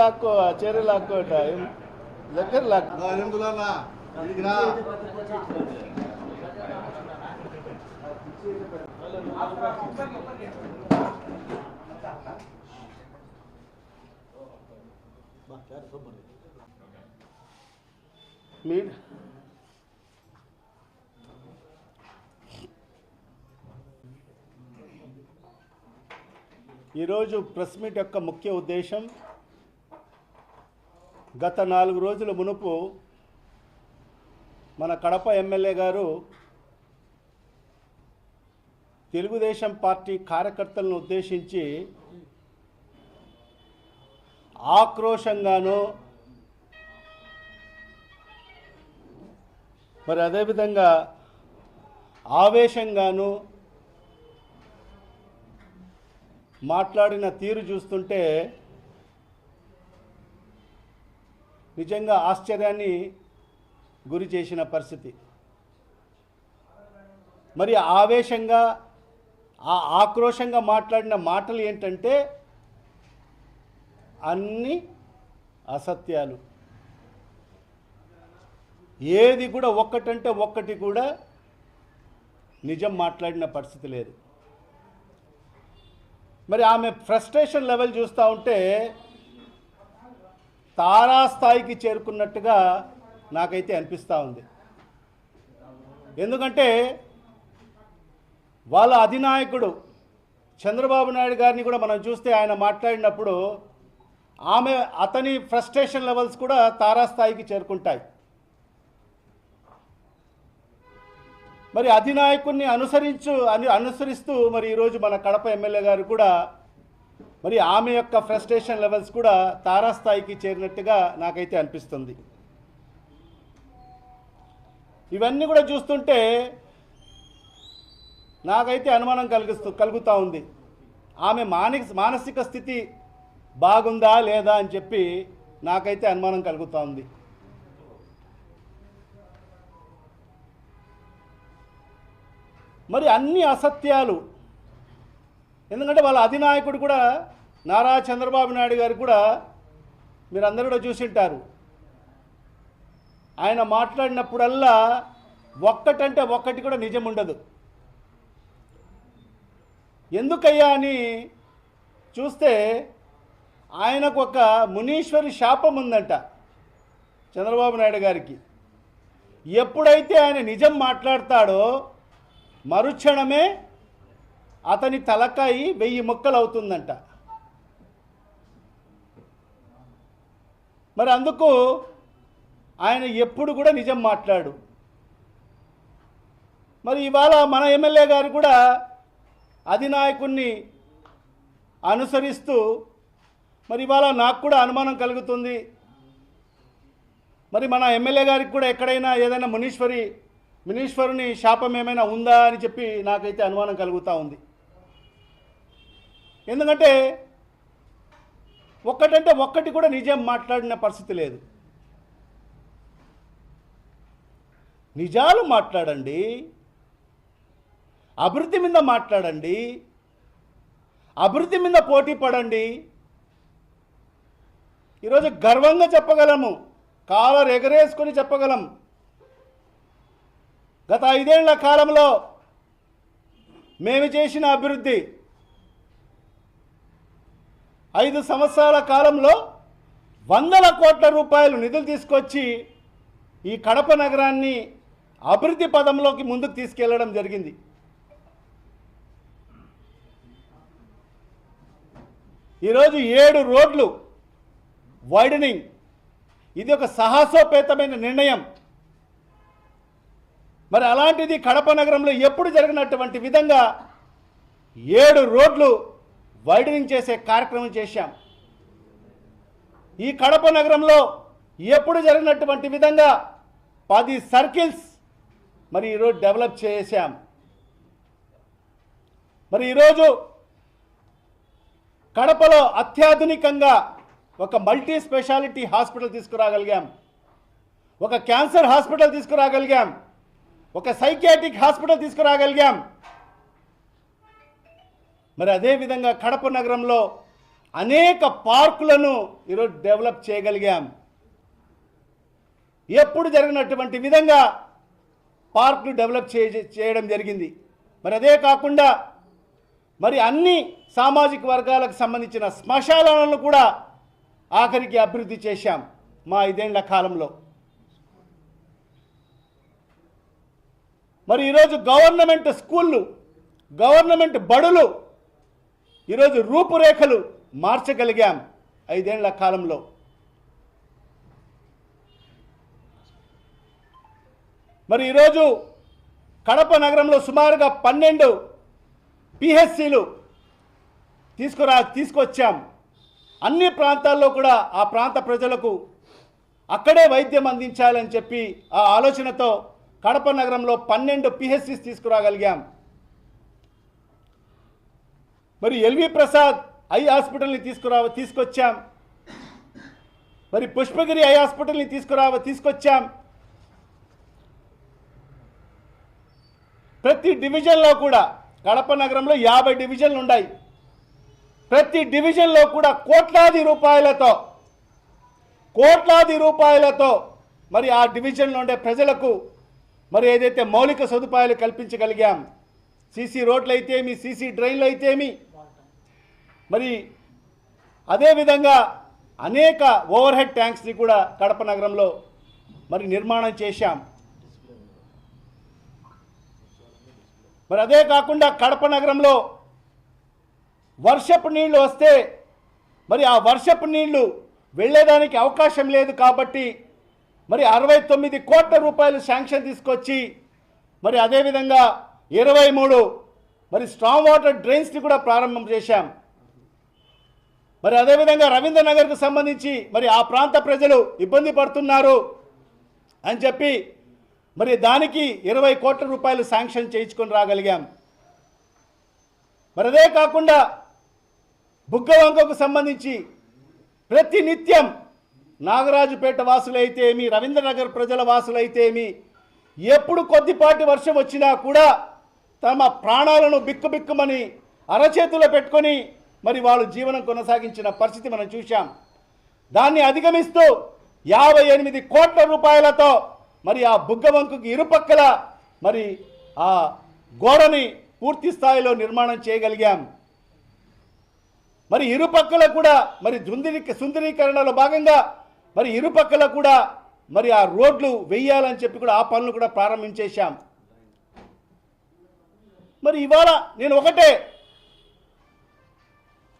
లాక్కో చీర లాక్కోట ఏం? దగ్గర లాక్కో ఎందుకులన్నా ఇదికి రా మీ ఈరోజు ప్రెస్ మీట్ యొక్క ముఖ్య ఉద్దేశం గత నాలుగు రోజుల మునుపు మన కడప ఎమ్మెల్యే గారు తెలుగుదేశం పార్టీ కార్యకర్తలను ఉద్దేశించి ఆక్రోషంగాను మరి అదేవిధంగా ఆవేశంగాను మాట్లాడిన తీరు చూస్తుంటే నిజంగా ఆశ్చర్యాన్ని గురి చేసిన పరిస్థితి. మరి ఆవేశంగా ఆ ఆక్రోశంగా మాట్లాడిన మాటలు ఏంటంటే అన్ని అసత్యాలు. ఏది కూడా ఒక్కటంటే ఒక్కటి కూడా నిజం మాట్లాడిన పరిస్థితి లేదు. మరి ఆమె ఫ్రస్ట్రేషన్ లెవెల్ చూస్తూ ఉంటే తారాస్థాయికి చేరుకున్నట్టుగా నాకైతే అనిపిస్తూ ఉంది. ఎందుకంటే వాళ్ళ అధినాయకుడు చంద్రబాబు నాయుడు గారిని కూడా మనం చూస్తే ఆయన మాట్లాడినప్పుడు ఆమె అతని ఫ్రస్ట్రేషన్ లెవెల్స్ కూడా తారాస్థాయికి చేరుకుంటాయి. మరి అధినాయకుడిని అనుసరించు అని అనుసరిస్తూ మరి ఈరోజు మన కడప ఎమ్మెల్యే గారు కూడా మరి ఆమె యొక్క ఫ్రస్ట్రేషన్ లెవెల్స్ కూడా తారాస్థాయికి చేరినట్టుగా నాకైతే అనిపిస్తుంది. ఇవన్నీ కూడా చూస్తుంటే నాకైతే అనుమానం కలిగిస్తూ కలుగుతూ ఉంది. ఆమె మానిక మానసిక స్థితి బాగుందా లేదా అని చెప్పి నాకైతే అనుమానం కలుగుతూ ఉంది. మరి అన్ని అసత్యాలు ఎందుకంటే వాళ్ళ అధినాయకుడు కూడా నారా చంద్రబాబు నాయుడు గారు కూడా మీరందరూ కూడా చూసింటారు ఆయన మాట్లాడినప్పుడల్లా ఒక్కటంటే ఒక్కటి కూడా నిజం ఉండదు. ఎందుకయ్యా అని చూస్తే ఆయనకు ఒక మునీశ్వరి శాపం ఉందంట చంద్రబాబు నాయుడు గారికి. ఎప్పుడైతే ఆయన నిజం మాట్లాడతాడో మరుక్షణమే అతని తలకాయి వెయ్యి ముక్కలు అవుతుందంట మరి అందుకు ఆయన ఎప్పుడు కూడా నిజం మాట్లాడు. మరి ఇవాళ మన ఎమ్మెల్యే గారు కూడా అధినాయకుణ్ణి అనుసరిస్తూ మరి ఇవాళ నాకు కూడా అనుమానం కలుగుతుంది. మరి మన ఎమ్మెల్యే గారికి కూడా ఎక్కడైనా ఏదైనా మునీశ్వరి మునీశ్వరుని శాపం ఏమైనా ఉందా అని చెప్పి నాకైతే అనుమానం కలుగుతూ ఉంది. ఎందుకంటే ఒక్కటంటే ఒక్కటి కూడా నిజం మాట్లాడిన పరిస్థితి లేదు. నిజాలు మాట్లాడండి. అభివృద్ధి మీద మాట్లాడండి. అభివృద్ధి మీద పోటీ పడండి. ఈరోజు గర్వంగా చెప్పగలము. కాలర్ ఎగరేసుకొని చెప్పగలం. గత ఐదేళ్ళ కాలంలో మేము చేసిన అభివృద్ధి ఐదు సంవత్సరాల కాలంలో వందల కోట్ల రూపాయలు నిధులు తీసుకొచ్చి ఈ కడప నగరాన్ని అభివృద్ధి పదంలోకి ముందుకు తీసుకెళ్ళడం జరిగింది. ఈరోజు ఏడు రోడ్లు వైడనింగ్. ఇది ఒక సాహసోపేతమైన నిర్ణయం. మరి అలాంటిది కడప నగరంలో ఎప్పుడు జరిగినటువంటి విధంగా ఏడు రోడ్లు వైడనింగ్ చేసే కార్యక్రమం చేశాం. ఈ కడప నగరంలో ఎప్పుడు జరిగినటువంటి విధంగా పది సర్కిల్స్ మరి ఈరోజు డెవలప్ చేశాం. మరి ఈరోజు కడపలో అత్యాధునికంగా ఒక మల్టీ స్పెషాలిటీ హాస్పిటల్ తీసుకురాగలిగాం. ఒక క్యాన్సర్ హాస్పిటల్ తీసుకురాగలిగాం. ఒక సైకియాటిక్ హాస్పిటల్ తీసుకురాగలిగాం. మరి అదేవిధంగా కడప నగరంలో అనేక పార్కులను ఈరోజు డెవలప్ చేయగలిగాం. ఎప్పుడు జరిగినటువంటి విధంగా పార్కులు డెవలప్ చే చేయడం జరిగింది. మరి అదే కాకుండా మరి అన్ని సామాజిక వర్గాలకు సంబంధించిన శ్మశానాలను కూడా ఆఖరికి అభివృద్ధి చేశాం మా ఐదేళ్ళ కాలంలో. మరి ఈరోజు గవర్నమెంట్ స్కూళ్ళు గవర్నమెంట్ బడులు ఈరోజు రూపురేఖలు మార్చగలిగాం ఐదేళ్ళ కాలంలో. మరి ఈరోజు కడప నగరంలో సుమారుగా పన్నెండు పిహెచ్సిలు తీసుకురా తీసుకొచ్చాం. అన్ని ప్రాంతాల్లో కూడా ఆ ప్రాంత ప్రజలకు అక్కడే వైద్యం అందించాలని చెప్పి ఆ ఆలోచనతో కడప నగరంలో పన్నెండు పిహెచ్సిస్ తీసుకురాగలిగాం. మరి ఎల్వి ప్రసాద్ ఐ హాస్పిటల్ని తీసుకురా తీసుకొచ్చాం. మరి పుష్పగిరి ఐ హాస్పిటల్ని తీసుకురా తీసుకొచ్చాం. ప్రతి డివిజన్లో కూడా కడప నగరంలో యాభై డివిజన్లు ఉన్నాయి. ప్రతి డివిజన్లో కూడా కోట్లాది రూపాయలతో కోట్లాది రూపాయలతో మరి ఆ డివిజన్లో ఉండే ప్రజలకు మరి ఏదైతే మౌలిక సదుపాయాలు కల్పించగలిగాం సీసీ రోడ్లు అయితేమి సీసీ డ్రైన్లు అయితేమి మరి అదేవిధంగా అనేక ఓవర్ హెడ్ ట్యాంక్స్ని కూడా కడప నగరంలో మరి నిర్మాణం చేశాం. మరి అదే కాకుండా కడప నగరంలో వర్షపు నీళ్ళు వస్తే మరి ఆ వర్షపు నీళ్ళు వెళ్ళేదానికి అవకాశం లేదు కాబట్టి మరి అరవై తొమ్మిది కోట్ల రూపాయలు శాంక్షన్ తీసుకొచ్చి మరి అదేవిధంగా ఇరవై మూడు మరి స్ట్రాంగ్ వాటర్ డ్రైన్స్ని కూడా ప్రారంభం చేశాం. మరి అదేవిధంగా రవీంద్రనగర్కు సంబంధించి మరి ఆ ప్రాంత ప్రజలు ఇబ్బంది పడుతున్నారు అని చెప్పి మరి దానికి ఇరవై కోట్ల రూపాయలు శాంక్షన్ చేయించుకొని రాగలిగాం. మరి అదే కాకుండా బుగ్గవంకకు సంబంధించి ప్రతినిత్యం నాగరాజుపేట వాసులైతేమి రవీంద్రనగర్ ప్రజల వాసులైతేమి ఎప్పుడు కొద్దిపాటి వర్షం వచ్చినా కూడా తమ ప్రాణాలను బిక్కుబిక్కుమని అరచేతిలో పెట్టుకొని మరి వాళ్ళు జీవనం కొనసాగించిన పరిస్థితి మనం చూశాం. దాన్ని అధిగమిస్తూ యాభై ఎనిమిది కోట్ల రూపాయలతో మరి ఆ బుగ్గవంకుకి ఇరుపక్కల మరి ఆ గోడని పూర్తి స్థాయిలో నిర్మాణం చేయగలిగాం. మరి ఇరుపక్కల కూడా మరి సుందరీ సుందరీకరణలో భాగంగా మరి ఇరుపక్కల కూడా మరి ఆ రోడ్లు వెయ్యాలని చెప్పి కూడా ఆ పనులు కూడా ప్రారంభించేశాం మరి ఇవాళ నేను ఒకటే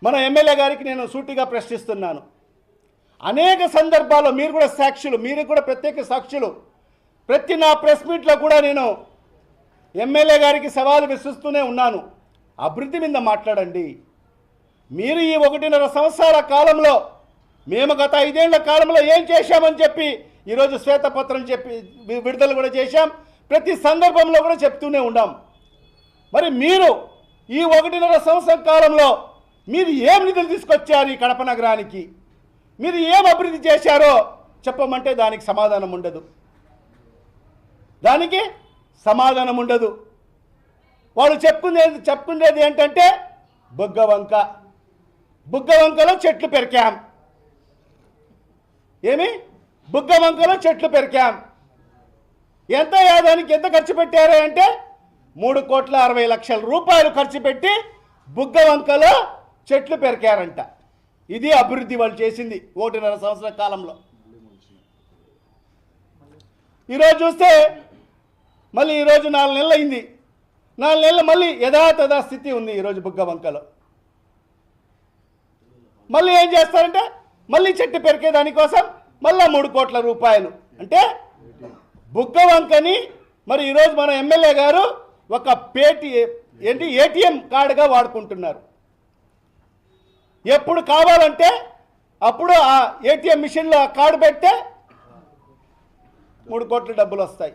మన ఎమ్మెల్యే గారికి నేను సూటిగా ప్రశ్నిస్తున్నాను. అనేక సందర్భాల్లో మీరు కూడా సాక్షులు మీరు కూడా ప్రత్యేక సాక్షులు. ప్రతి నా ప్రెస్ మీట్లో కూడా నేను ఎమ్మెల్యే గారికి సవాలు విసిస్తూనే ఉన్నాను. అభివృద్ధి మీద మాట్లాడండి. మీరు ఈ ఒకటిన్నర సంవత్సరాల కాలంలో మేము గత ఐదేళ్ళ కాలంలో ఏం చేశామని చెప్పి ఈరోజు శ్వేతపత్రం చెప్పి విడుదల కూడా చేశాం. ప్రతి సందర్భంలో కూడా చెప్తూనే ఉన్నాం. మరి మీరు ఈ ఒకటిన్నర సంవత్సరం కాలంలో మీరు ఏం నిధులు తీసుకొచ్చారు ఈ కడప నగరానికి? మీరు ఏం అభివృద్ధి చేశారో చెప్పమంటే దానికి సమాధానం ఉండదు. దానికి సమాధానం ఉండదు. వాళ్ళు చెప్పుకునేది చెప్పుకునేది ఏంటంటే బుగ్గవంక. బుగ్గవంకలో చెట్లు పెరికాం. ఏమి? బుగ్గవంకలో చెట్లు పెరికాం. ఎంత దానికి ఎంత ఖర్చు పెట్టారు అంటే మూడు కోట్ల అరవై లక్షల రూపాయలు ఖర్చు పెట్టి బుగ్గవంకలో చెట్లు పెరికారంట. ఇది అభివృద్ధి వాళ్ళు చేసింది ఒకటిన్నర సంవత్సరాల కాలంలో. ఈరోజు చూస్తే మళ్ళీ ఈరోజు నాలుగు నెలలు అయింది. నాలుగు నెలలు మళ్ళీ యథాతథ స్థితి ఉంది ఈరోజు బుగ్గ వంకలో మళ్ళీ ఏం చేస్తారంటే మళ్ళీ చెట్టు పెరికే దానికోసం మళ్ళా మూడు కోట్ల రూపాయలు. అంటే బుగ్గ వంకని మరి ఈరోజు మన ఎమ్మెల్యే గారు ఒక పేటి ఏంటి ఏటీఎం కార్డుగా వాడుకుంటున్నారు. ఎప్పుడు కావాలంటే అప్పుడు ఆ ఏటీఎం మిషన్లో కార్డు పెడితే మూడు కోట్ల డబ్బులు వస్తాయి.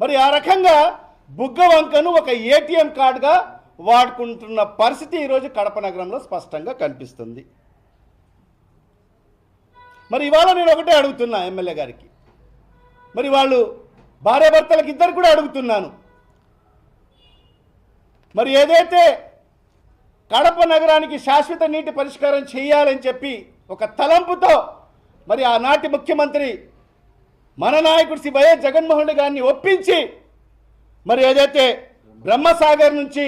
మరి ఆ రకంగా బుగ్గ వంకను ఒక ఏటీఎం కార్డుగా వాడుకుంటున్న పరిస్థితి ఈరోజు కడప నగరంలో స్పష్టంగా కనిపిస్తుంది. మరి ఇవాళ నేను ఒకటే అడుగుతున్నా ఎమ్మెల్యే గారికి. మరి వాళ్ళు భార్యాభర్తలకు ఇద్దరు కూడా అడుగుతున్నాను. మరి ఏదైతే కడప నగరానికి శాశ్వత నీటి పరిష్కారం చేయాలని చెప్పి ఒక తలంపుతో మరి ఆనాటి ముఖ్యమంత్రి మన నాయకుడు శ్రీ వైఎస్ జగన్మోహన్ రెడ్డి గారిని ఒప్పించి మరి ఏదైతే బ్రహ్మసాగర్ నుంచి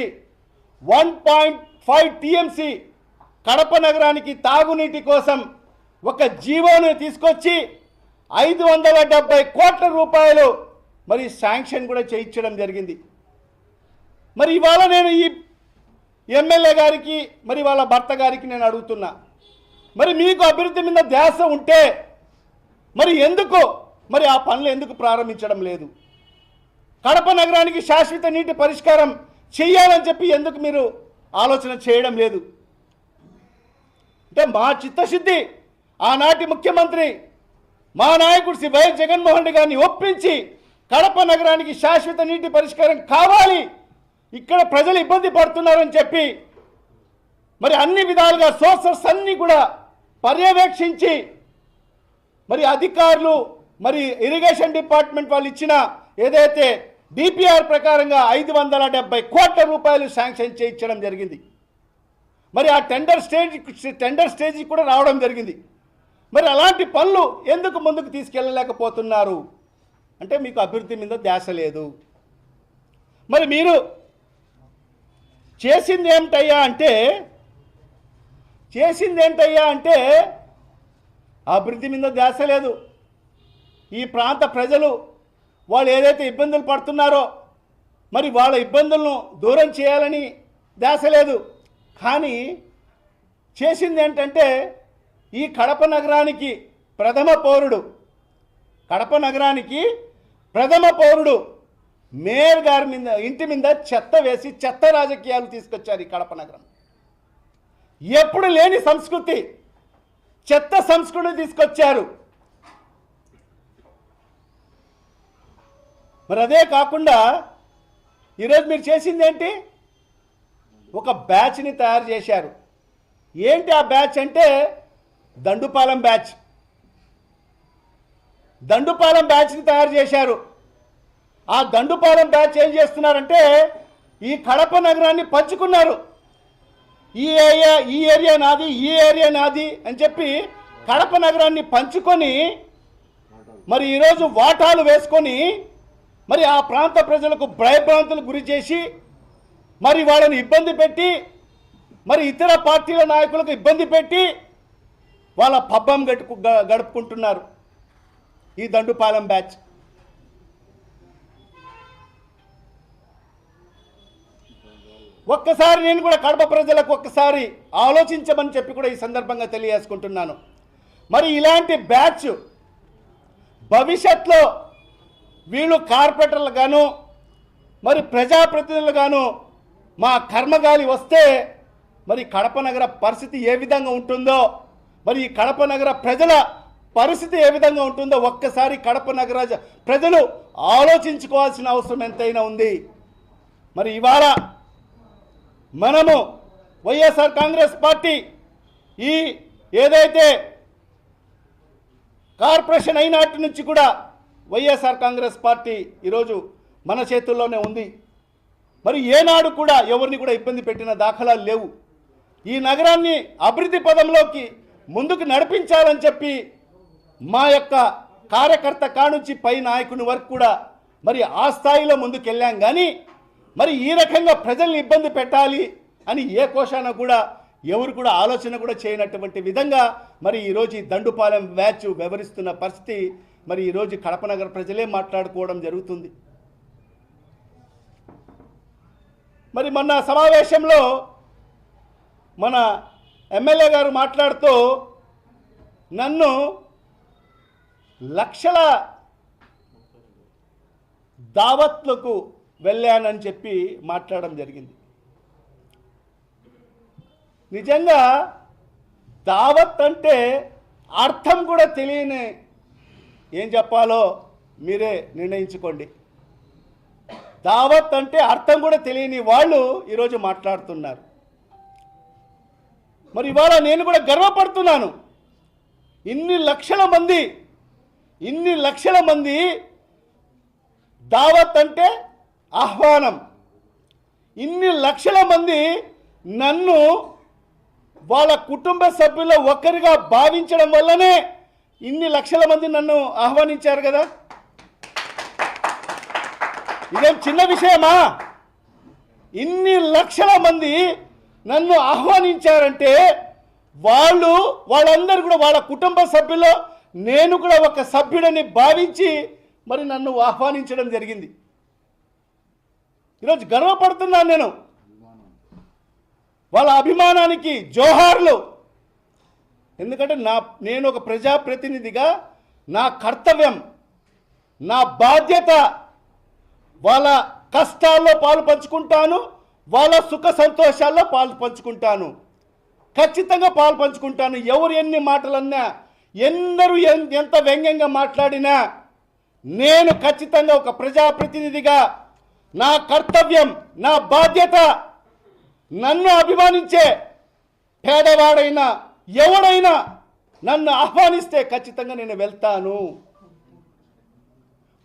one point five TMC Kadapa నగరానికి తాగునీటి కోసం ఒక జీవోను తీసుకొచ్చి ఐదు వందల డెబ్బై కోట్ల రూపాయలు మరి శాంక్షన్ కూడా చేయించడం జరిగింది. మరి ఇవాళ నేను ఈ ఎమ్మెల్యే గారికి మరి వాళ్ళ భర్త గారికి నేను అడుగుతున్నా. మరి మీకు అభివృద్ధి మీద ధ్యాస ఉంటే మరి ఎందుకు? మరి ఆ పనులు ఎందుకు ప్రారంభించడం లేదు? కడప నగరానికి శాశ్వత నీటి పరిష్కారం చేయాలని చెప్పి ఎందుకు మీరు ఆలోచన చేయడం లేదు? అంటే మా చిత్తశుద్ధి ఆనాటి ముఖ్యమంత్రి మా నాయకుడు శ్రీ వైఎస్ జగన్మోహన్ రెడ్డి గారిని ఒప్పించి కడప నగరానికి శాశ్వత నీటి పరిష్కారం కావాలి ఇక్కడ ప్రజలు ఇబ్బంది పడుతున్నారని చెప్పి మరి అన్ని విధాలుగా సోర్సెస్ అన్నీ కూడా పర్యవేక్షించి మరి అధికారులు మరి ఇరిగేషన్ డిపార్ట్మెంట్ వాళ్ళు ఇచ్చిన ఏదైతే డిపిఆర్ ప్రకారంగా ఐదు వందల డెబ్బై కోట్ల రూపాయలు శాంక్షన్ చేయించడం జరిగింది. మరి ఆ టెండర్ స్టేజ్ టెండర్ స్టేజ్కి కూడా రావడం జరిగింది. మరి అలాంటి పనులు ఎందుకు ముందుకు తీసుకెళ్ళలేకపోతున్నారు? అంటే మీకు అభివృద్ధి మీద ధ్యాస లేదు. మరి మీరు చేసింది ఏమిటయ్యా అంటే చేసింది ఏంటయ్యా అంటే అభివృద్ధి మీద ధ్యాస లేదు. ఈ ప్రాంత ప్రజలు వాళ్ళు ఏదైతే ఇబ్బందులు పడుతున్నారో మరి వాళ్ళ ఇబ్బందులను దూరం చేయాలని ధ్యాస లేదు. కానీ చేసింది ఏంటంటే ఈ కడప నగరానికి ప్రథమ పౌరుడు కడప నగరానికి ప్రథమ పౌరుడు మేయర్ గారి మీద ఇంటి మీద చెత్త వేసి చెత్త రాజకీయాలు తీసుకొచ్చారు ఈ కడప నగరం. ఎప్పుడు లేని సంస్కృతి చెత్త సంస్కృతి తీసుకొచ్చారు. మరి అదే కాకుండా ఈరోజు మీరు చేసింది ఏంటి? ఒక బ్యాచ్ని తయారు చేశారు. ఏంటి ఆ బ్యాచ్ అంటే దండుపాలెం బ్యాచ్ దండుపాలెం బ్యాచ్ని తయారు చేశారు. ఆ దండుపాలెం బ్యాచ్ ఏం చేస్తున్నారంటే ఈ కడప నగరాన్ని పంచుకున్నారు. ఈ ఏరియా ఈ ఏరియా నాది ఈ ఏరియా నాది అని చెప్పి కడప నగరాన్ని పంచుకొని మరి ఈరోజు వాటాలు వేసుకొని మరి ఆ ప్రాంత ప్రజలకు భయభ్రాంతులకు గురి చేసి మరి వాళ్ళని ఇబ్బంది పెట్టి మరి ఇతర పార్టీల నాయకులకు ఇబ్బంది పెట్టి వాళ్ళ పబ్బం గడుపు గ- గడుపుకుంటున్నారు ఈ దండుపాలెం బ్యాచ్. ఒక్కసారి నేను కూడా కడప ప్రజలకు ఒక్కసారి ఆలోచించమని చెప్పి కూడా ఈ సందర్భంగా తెలియజేసుకుంటున్నాను. మరి ఇలాంటి బ్యాచ్ భవిష్యత్తులో వీళ్ళు కార్పొరేటర్లు గాను మరి ప్రజాప్రతినిధులు గాను మా కర్మగాలి వస్తే మరి కడప నగర పరిస్థితి ఏ విధంగా ఉంటుందో మరి ఈ కడప నగర ప్రజల పరిస్థితి ఏ విధంగా ఉంటుందో ఒక్కసారి కడప నగర ప్రజలు ఆలోచించుకోవాల్సిన అవసరం ఎంతైనా ఉంది. మరి ఇవాళ మనము వైఎస్ఆర్ కాంగ్రెస్ పార్టీ ఈ ఏదైతే కార్పొరేషన్ అయినాటి నుంచి కూడా వైఎస్ఆర్ కాంగ్రెస్ పార్టీ ఈరోజు మన చేతుల్లోనే ఉంది. మరి ఏనాడు కూడా ఎవరిని కూడా ఇబ్బంది పెట్టిన దాఖలాలు లేవు. ఈ నగరాన్ని అభివృద్ధి పదంలోకి ముందుకు నడిపించాలని చెప్పి మా యొక్క కార్యకర్త కానుంచి పై నాయకుని వరకు కూడా మరి ఆ స్థాయిలో ముందుకెళ్ళాం. కానీ మరి ఈ రకంగా ప్రజల్ని ఇబ్బంది పెట్టాలి అని ఏ కోశాన కూడా ఎవరు కూడా ఆలోచన కూడా చేయనటువంటి విధంగా మరి ఈరోజు ఈ దండుపాలెం మ్యాచ్ వ్యవహరిస్తున్న పరిస్థితి మరి ఈరోజు కడప నగర ప్రజలే మాట్లాడుకోవడం జరుగుతుంది. మరి మొన్న సమావేశంలో మన ఎమ్మెల్యే గారు మాట్లాడుతూ నన్ను లక్షల దావత్లకు వెళ్ళానని చెప్పి మాట్లాడడం జరిగింది. నిజంగా దావత్ అంటే అర్థం కూడా తెలియని ఏం చెప్పాలో మీరే నిర్ణయించుకోండి. దావత్ అంటే అర్థం కూడా తెలియని వాళ్ళు ఈరోజు మాట్లాడుతున్నారు. మరి ఇవాళ నేను కూడా గర్వపడుతున్నాను. ఇన్ని లక్షల మంది ఇన్ని లక్షల మంది దావత్ అంటే ఆహ్వానం. ఇన్ని లక్షల మంది నన్ను వాళ్ళ కుటుంబ సభ్యుల్లో ఒక్కరిగా భావించడం వల్లనే ఇన్ని లక్షల మంది నన్ను ఆహ్వానించారు కదా. ఇదేం చిన్న విషయమా? ఇన్ని లక్షల మంది నన్ను ఆహ్వానించారంటే వాళ్ళు వాళ్ళందరూ కూడా వాళ్ళ కుటుంబ సభ్యులు నేను కూడా ఒక సభ్యుడని భావించి మరి నన్ను ఆహ్వానించడం జరిగింది. ఈరోజు గర్వపడుతున్నాను నేను. వాళ్ళ అభిమానానికి జోహార్లు. ఎందుకంటే నా నేను ఒక ప్రజాప్రతినిధిగా నా కర్తవ్యం నా బాధ్యత వాళ్ళ కష్టాల్లో పాలు పంచుకుంటాను వాళ్ళ సుఖ సంతోషాల్లో పాలు పంచుకుంటాను. ఖచ్చితంగా పాలు పంచుకుంటాను. ఎవరు ఎన్ని మాటలన్నా ఎందరూ ఎంత వ్యంగ్యంగా మాట్లాడినా నేను ఖచ్చితంగా ఒక ప్రజాప్రతినిధిగా నా కర్తవ్యం నా బాధ్యత నన్ను అభిమానించే పేదవాడైనా ఎవడైనా నన్ను ఆహ్వానిస్తే ఖచ్చితంగా నేను వెళ్తాను.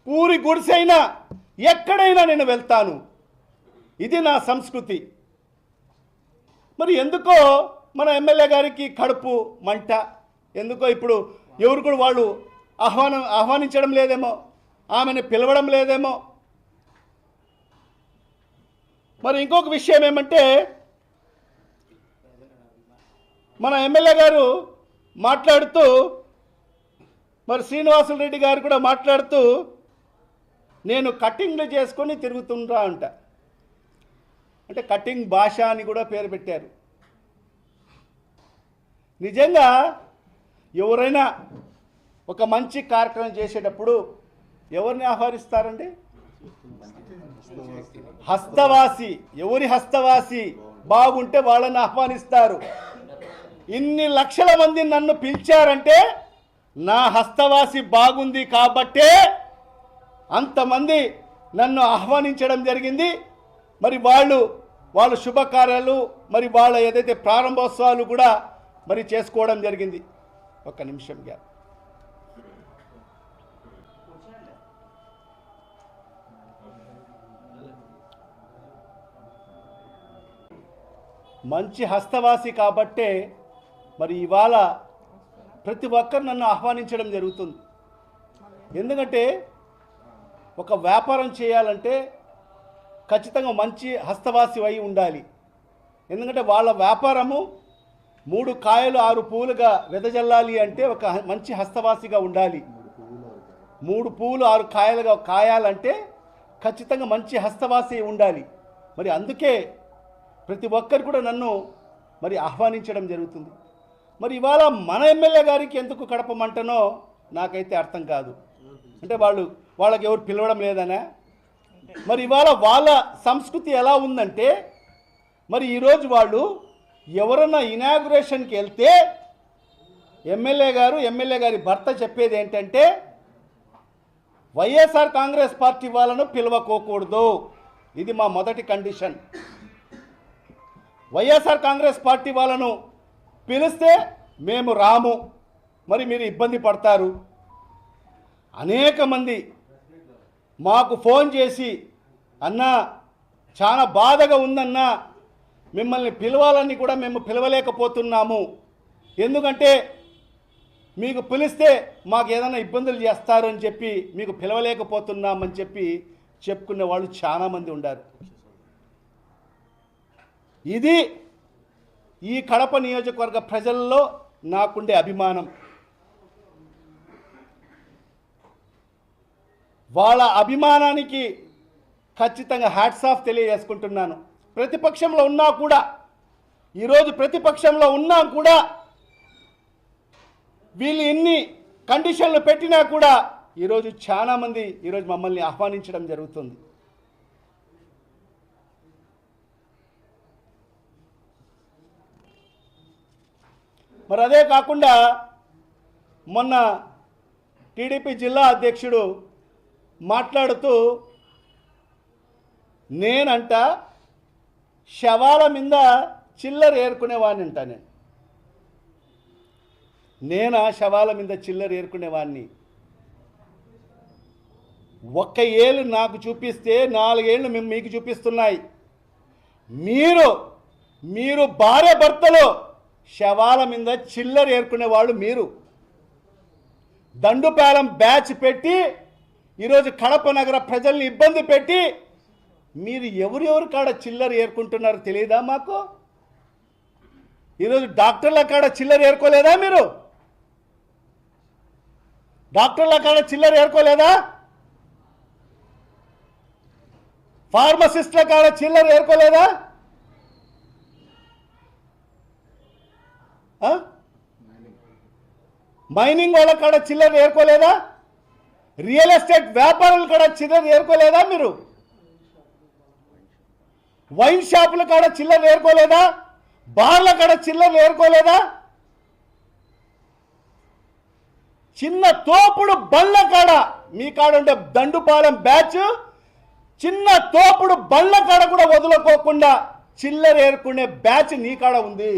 పూరి గుడిసైనా ఎక్కడైనా నేను వెళ్తాను. ఇది నా సంస్కృతి. మరి ఎందుకో మన ఎమ్మెల్యే గారికి కడుపు మంట. ఎందుకో ఇప్పుడు ఎవరు కూడా వాళ్ళు ఆహ్వానం ఆహ్వానించడం లేదేమో ఆమెను పిలవడం లేదేమో మరి ఇంకొక విషయం ఏమంటే మన ఎమ్మెల్యే గారు మాట్లాడుతూ మరి శ్రీనివాసుల రెడ్డి గారు కూడా మాట్లాడుతూ నేను కటింగ్లు చేసుకొని తిరుగుతుంటా అంట. అంటే కటింగ్ భాష అని కూడా పేరు పెట్టారు. నిజంగా ఎవరైనా ఒక మంచి కార్యక్రమం చేసేటప్పుడు ఎవరిని ఆహ్వానిస్తారండి? హస్తవాసి ఎవరి హస్తవాసి బాగుంటే వాళ్ళని ఆహ్వానిస్తారు. ఇన్ని లక్షల మంది నన్ను పిలిచారంటే నా హస్తవాసి బాగుంది కాబట్టే అంతమంది నన్ను ఆహ్వానించడం జరిగింది. మరి వాళ్ళు వాళ్ళ శుభకార్యాలు మరి వాళ్ళ ఏదైతే ప్రారంభోత్సవాలు కూడా మరి చేసుకోవడం జరిగింది. ఒక నిమిషం గ్యాప్. మంచి హస్తవాసి కాబట్టే మరి ఇవాళ ప్రతి ఒక్కరు నన్ను ఆహ్వానించడం జరుగుతుంది. ఎందుకంటే ఒక వ్యాపారం చేయాలంటే ఖచ్చితంగా మంచి హస్తవాసి అయి ఉండాలి. ఎందుకంటే వాళ్ళ వ్యాపారము మూడు కాయలు ఆరు పూలుగా వెదజల్లాలి అంటే ఒక మంచి హస్తవాసిగా ఉండాలి. మూడు పూలు ఆరు కాయలుగా కాయాలంటే ఖచ్చితంగా మంచి హస్తవాసి ఉండాలి. మరి అందుకే ప్రతి ఒక్కరు కూడా నన్ను మరి ఆహ్వానించడం జరుగుతుంది. మరి ఇవాళ మన ఎమ్మెల్యే గారికి ఎందుకు కడపమంటనో నాకైతే అర్థం కాదు. అంటే వాళ్ళు వాళ్ళకి ఎవరు పిలవడం లేదనా? మరి ఇవాళ వాళ్ళ సంస్కృతి ఎలా ఉందంటే మరి ఈరోజు వాళ్ళు ఎవరన్నా ఇనాగ్రేషన్కి వెళ్తే ఎమ్మెల్యే గారు ఎమ్మెల్యే గారి భర్త చెప్పేది ఏంటంటే వైఎస్ఆర్ కాంగ్రెస్ పార్టీ వాళ్ళను పిలవకోకూడదు. ఇది మా మొదటి కండిషన్. వైఎస్ఆర్ కాంగ్రెస్ పార్టీ వాళ్ళను పిలిస్తే మేము రాము. మరి మీరు ఇబ్బంది పడతారు. అనేక మంది మాకు ఫోన్ చేసి అన్నా చాలా బాధగా ఉందన్నా మిమ్మల్ని పిలవాలని కూడా మేము పిలవలేకపోతున్నాము. ఎందుకంటే మీకు పిలిస్తే మాకు ఏదైనా ఇబ్బందులు చేస్తారని చెప్పి మీకు పిలవలేకపోతున్నామని చెప్పి చెప్పుకునే వాళ్ళు చాలామంది ఉండారు ఇది ఈ కడప నియోజకవర్గ ప్రజల్లో నాకుండే అభిమానం. వాళ్ళ అభిమానానికి ఖచ్చితంగా హ్యాట్స్ ఆఫ్ తెలియజేసుకుంటున్నాను. ప్రతిపక్షంలో ఉన్నా కూడా ఈరోజు ప్రతిపక్షంలో ఉన్నా కూడా వీళ్ళు ఎన్ని కండిషన్లు పెట్టినా కూడా ఈరోజు చాలామంది ఈరోజు మమ్మల్ని ఆహ్వానించడం జరుగుతుంది. మరి అదే కాకుండా మొన్న టీడీపీ జిల్లా అధ్యక్షుడు మాట్లాడుతూ నేనంట శవాల మీద చిల్లర ఏరుకునేవాడిని అంట నేను. నేనా శవాల మీద చిల్లర ఏరుకునేవాడిని ఒక్క ఏళ్ళు నాకు చూపిస్తే నాలుగేళ్ళు మేము మీకు చూపిస్తున్నాయి. మీరు మీరు భార్య భర్తలు శవాల మీద చిల్లర ఏరుకునే వాళ్ళు మీరు. దండుపాలెం బ్యాచ్ పెట్టి ఈరోజు కడప నగర ప్రజల్ని ఇబ్బంది పెట్టి మీరు ఎవరెవరి కాడ చిల్లర ఏరుకుంటున్నారో తెలియదా మాకు? ఈరోజు డాక్టర్ల కాడ చిల్లర ఏరుకోలేదా మీరు? డాక్టర్ల కాడ చిల్లర ఏరుకోలేదా? ఫార్మసిస్ట్ల కాడ చిల్లర ఏరుకోలేదా? మైనింగ్ వాళ్ళ కాడ చిల్లర ఏరుకోలేదా? రియల్ ఎస్టేట్ వ్యాపారుల కాడ చిల్లర ఏరుకోలేదా మీరు? వైన్ షాపుల కాడ చిల్లర ఏరుకోలేదా? బార్ల కాడ చిల్లర ఏరుకోలేదా? చిన్న తోపుడు బళ్ళ కాడ మీ కాడ ఉండే దండుపాలెం బ్యాచ్ చిన్న తోపుడు బళ్ళ కాడ కూడా వదులుకోకుండా చిల్లర ఏరుకునే బ్యాచ్ నీ కాడ ఉంది.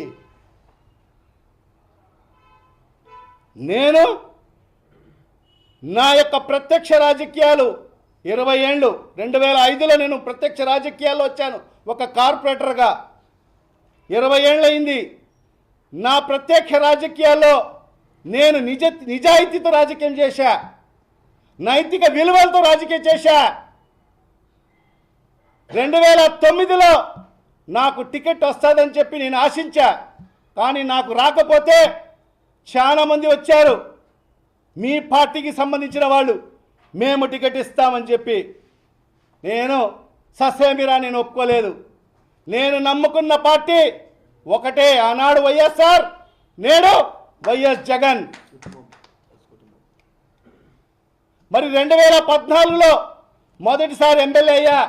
నేను నా యొక్క ప్రత్యక్ష రాజకీయాలు ఇరవై ఏళ్ళు రెండు వేల ఐదులో నేను ప్రత్యక్ష రాజకీయాల్లో వచ్చాను. ఒక కార్పొరేటర్గా ఇరవై ఏళ్ళయింది. నా ప్రత్యక్ష రాజకీయాల్లో నేను నిజ నిజాయితీతో రాజకీయం చేశా. నైతిక విలువలతో రాజకీయం చేశా. రెండు వేల తొమ్మిదిలో నాకు టికెట్ వస్తుందని చెప్పి నేను ఆశించా. కానీ నాకు రాకపోతే చాలా మంది వచ్చారు. మీ పార్టీకి సంబంధించిన వాళ్ళు మేము టికెట్ ఇస్తామని చెప్పి. నేను ససేమిరా నేను ఒప్పుకోలేదు. నేను నమ్ముకున్న పార్టీ ఒకటే ఆనాడు వైఎస్ఆర్ నేడు వైఎస్ జగన్. మరి రెండు వేల పద్నాలుగులో మొదటిసారి ఎమ్మెల్యే అయ్యా.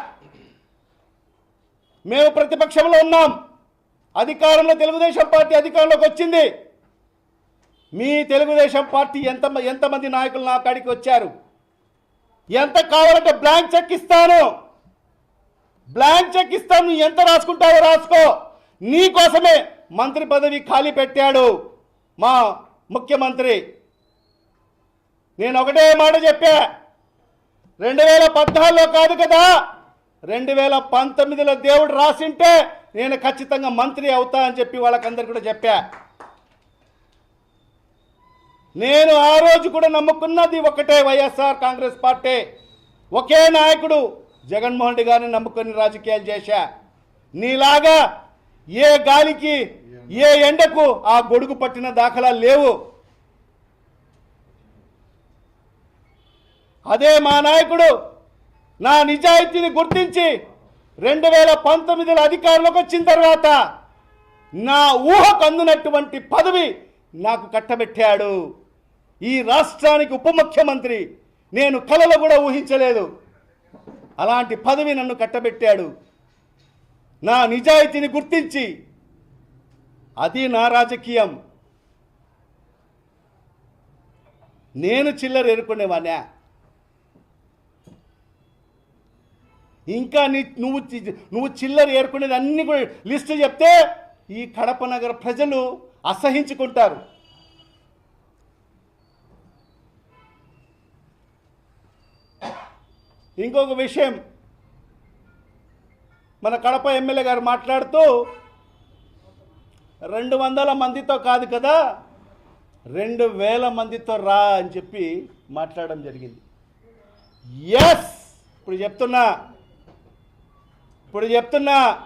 మేము ప్రతిపక్షంలో ఉన్నాం. అధికారంలో తెలుగుదేశం పార్టీ అధికారంలోకి వచ్చింది. మీ తెలుగుదేశం పార్టీ ఎంత ఎంతమంది నాయకులు నా కాడికి వచ్చారు? ఎంత కావాలంటే బ్లాంక్ చెక్ ఇస్తాను. బ్లాంక్ చెక్ ఇస్తాను. నువ్వు ఎంత రాసుకుంటావో రాసుకో. నీ కోసమే మంత్రి పదవి ఖాళీ పెట్టాడు మా ముఖ్యమంత్రి. నేను ఒకటే మాట చెప్పా. రెండు వేల పద్నాలుగులో కాదు కదా రెండు వేల పంతొమ్మిదిలో దేవుడు రాసింటే నేను ఖచ్చితంగా మంత్రి అవుతా అని చెప్పి వాళ్ళకందరు కూడా చెప్పా. నేను ఆ రోజు కూడా నమ్ముకున్నది ఒకటే వైఎస్ఆర్ కాంగ్రెస్ పార్టీ. ఒకే నాయకుడు జగన్మోహన్ రెడ్డి గారిని నమ్ముకొని రాజకీయాలు చేశా. నీలాగా ఏ గాలికి ఏ ఎండకు ఆ గొడుగు పట్టిన దాఖలా లేవు. అదే మా నాయకుడు నా నిజాయితీని గుర్తించి రెండు వేల పంతొమ్మిదిలో అధికారంలోకి వచ్చిన తర్వాత నా ఊహకు అందినటువంటి పదవి నాకు కట్టబెట్టాడు. ఈ రాష్ట్రానికి ఉప ముఖ్యమంత్రి నేను కలలో కూడా ఊహించలేదు. అలాంటి పదవి నన్ను కట్టబెట్టాడు. నా నిజాయితీని గుర్తించి. అది నా రాజకీయం. నేను చిల్లర ఎరుకునేవాణ్ణా ఇంకా నీ నువ్వు చి- నువ్వు చిల్లర ఏరుకునేది అన్ని కూడా లిస్టు చెప్తే ఈ కడప నగర ప్రజలు అసహించుకుంటారు. ఇంకొక విషయం. మన కడప ఎమ్మెల్యే గారు మాట్లాడుతూ రెండు వందల మందితో కాదు కదా రెండు వేల మందితో రా అని చెప్పి మాట్లాడడం జరిగింది. ఎస్ ఇప్పుడు చెప్తున్నా. ఇప్పుడు చెప్తున్నా.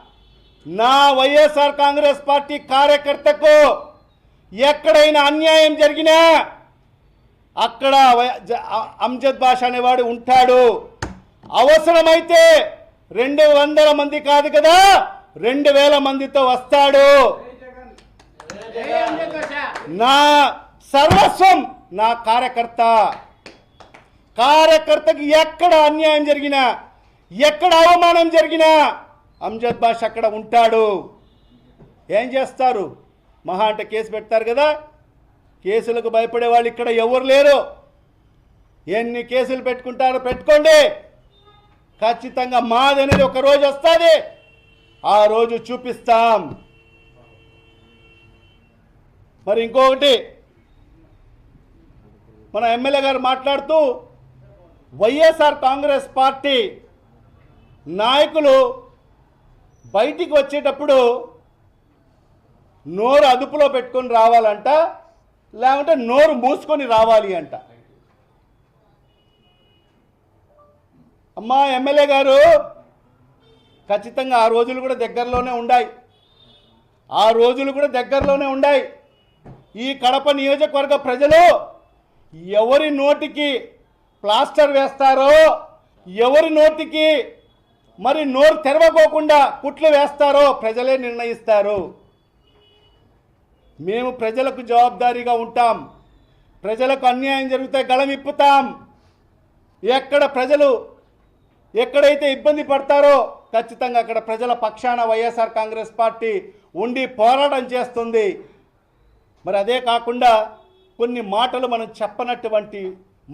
నా వైఎస్ఆర్ కాంగ్రెస్ పార్టీ కార్యకర్తకు ఎక్కడైనా అన్యాయం జరిగినా అక్కడ వై- జ- అంజద్ అనేవాడు ఉంటాడు. అవసరమైతే రెండు వందల మంది కాదు కదా రెండు వేల మందితో వస్తాడు. నా సర్వస్వం నా కార్యకర్త. కార్యకర్తకి ఎక్కడ అన్యాయం జరిగినా ఎక్కడ అవమానం జరిగినా అంజద్ బాష్ అక్కడ ఉంటాడు. ఏం చేస్తారు? మహా అంటే కేసు పెడతారు కదా. కేసులకు భయపడే వాళ్ళు ఇక్కడ ఎవరు లేరు. ఎన్ని కేసులు పెట్టుకుంటారో పెట్టుకోండి. ఖచ్చితంగా మాది అనేది ఒక రోజు వస్తుంది. ఆ రోజు చూపిస్తాం. మరి ఇంకొకటి మన ఎమ్మెల్యే గారు మాట్లాడుతూ వైఎస్ఆర్ కాంగ్రెస్ పార్టీ నాయకులు బయటికి వచ్చేటప్పుడు నోరు అదుపులో పెట్టుకొని రావాలంట లేకుంటే నోరు మూసుకొని రావాలి అంట. అమ్మా ఎమ్మెల్యే గారు ఖచ్చితంగా ఆ రోజులు కూడా దగ్గరలోనే ఉన్నాయి ఆ రోజులు కూడా దగ్గరలోనే ఉన్నాయి ఈ కడప నియోజకవర్గ ప్రజలు ఎవరి నోటికి ప్లాస్టర్ వేస్తారో ఎవరి నోటికి మరి నోరు తెరవకోకుండా కుట్లు వేస్తారో ప్రజలే నిర్ణయిస్తారు. మేము ప్రజలకు జవాబుదారీగా ఉంటాం. ప్రజలకు అన్యాయం జరిగితే గళమిప్పుతాం. ఎక్కడ ప్రజలు ఎక్కడైతే ఇబ్బంది పడతారో ఖచ్చితంగా అక్కడ ప్రజల పక్షాన వైఎస్ఆర్ కాంగ్రెస్ పార్టీ ఉండి పోరాటం చేస్తుంది. మరి అదే కాకుండా కొన్ని మాటలు మనం చెప్పనటువంటి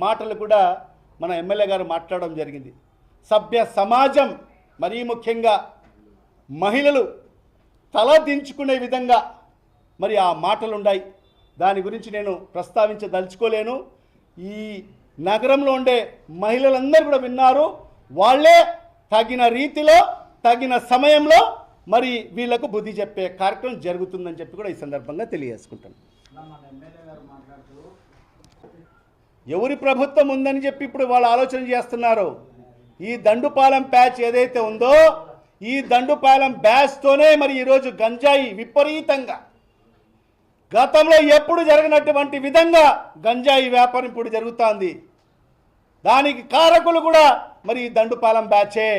మాటలు కూడా మన ఎమ్మెల్యే గారు మాట్లాడడం జరిగింది. సభ్య సమాజం మరీ ముఖ్యంగా మహిళలు తల దించుకునే విధంగా మరి ఆ మాటలు ఉన్నాయి దాని గురించి నేను ప్రస్తావించదలుచుకోలేను. ఈ నగరంలో ఉండే మహిళలందరూ కూడా విన్నారు. వాళ్ళే తగిన రీతిలో తగిన సమయంలో మరి వీళ్ళకు బుద్ధి చెప్పే కార్యక్రమం జరుగుతుందని చెప్పి కూడా ఈ సందర్భంగా తెలియజేసుకుంటాను ఎవరి ప్రభుత్వం ఉందని చెప్పి ఇప్పుడు వాళ్ళు ఆలోచన చేస్తున్నారు. ఈ దండుపాలెం ప్యాచ్ ఏదైతే ఉందో ఈ దండుపాలెం బ్యాచ్తోనే మరి ఈరోజు గంజాయి విపరీతంగా. గతంలో ఎప్పుడు జరిగినటువంటి విధంగా గంజాయి వ్యాపారం ఇప్పుడు జరుగుతోంది. దానికి కారకులు కూడా మరి ఈ దండుపాలెం బ్యాచే.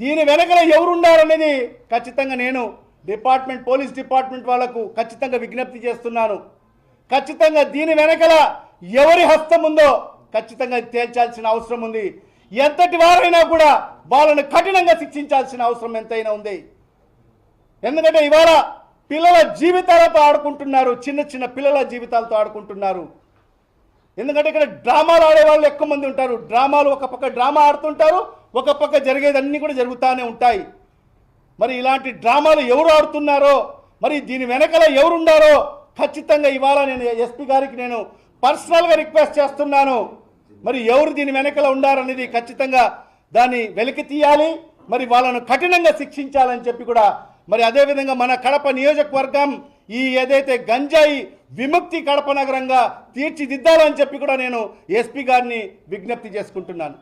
దీని వెనకల ఎవరున్నారనేది ఖచ్చితంగా నేను డిపార్ట్మెంట్ పోలీస్ డిపార్ట్మెంట్ వాళ్ళకు ఖచ్చితంగా విజ్ఞప్తి చేస్తున్నాను. ఖచ్చితంగా దీని వెనకల ఎవరి హస్తం ఉందో ఖచ్చితంగా తేల్చాల్సిన అవసరం ఉంది. ఎంతటి వారైనా కూడా వాళ్ళని కఠినంగా శిక్షించాల్సిన అవసరం ఎంతైనా ఉంది. ఎందుకంటే ఇవాళ పిల్లల జీవితాలతో ఆడుకుంటున్నారు చిన్న చిన్న పిల్లల జీవితాలతో ఆడుకుంటున్నారు. ఎందుకంటే ఇక్కడ డ్రామాలు ఆడేవాళ్ళు ఎక్కువ మంది ఉంటారు. డ్రామాలు ఒక పక్క డ్రామా ఆడుతుంటారు ఒక పక్క జరిగేదన్నీ కూడా జరుగుతూనే ఉంటాయి. మరి ఇలాంటి డ్రామాలు ఎవరు ఆడుతున్నారో మరి దీని వెనకల ఎవరున్నారో ఖచ్చితంగా ఇవాళ నేను ఎస్పీ గారికి నేను పర్సనల్గా రిక్వెస్ట్ చేస్తున్నాను. మరి ఎవరు దీని వెనకల ఉండారనేది ఖచ్చితంగా దాన్ని వెలికి తీయాలి. మరి వాళ్ళను కఠినంగా శిక్షించాలని చెప్పి కూడా మరి అదేవిధంగా మన కడప నియోజకవర్గం ఈ ఏదైతే గంజాయి విముక్తి కడప నగరంగా తీర్చిదిద్దాలని చెప్పి కూడా నేను ఎస్పీ గారిని విజ్ఞప్తి చేసుకుంటున్నాను.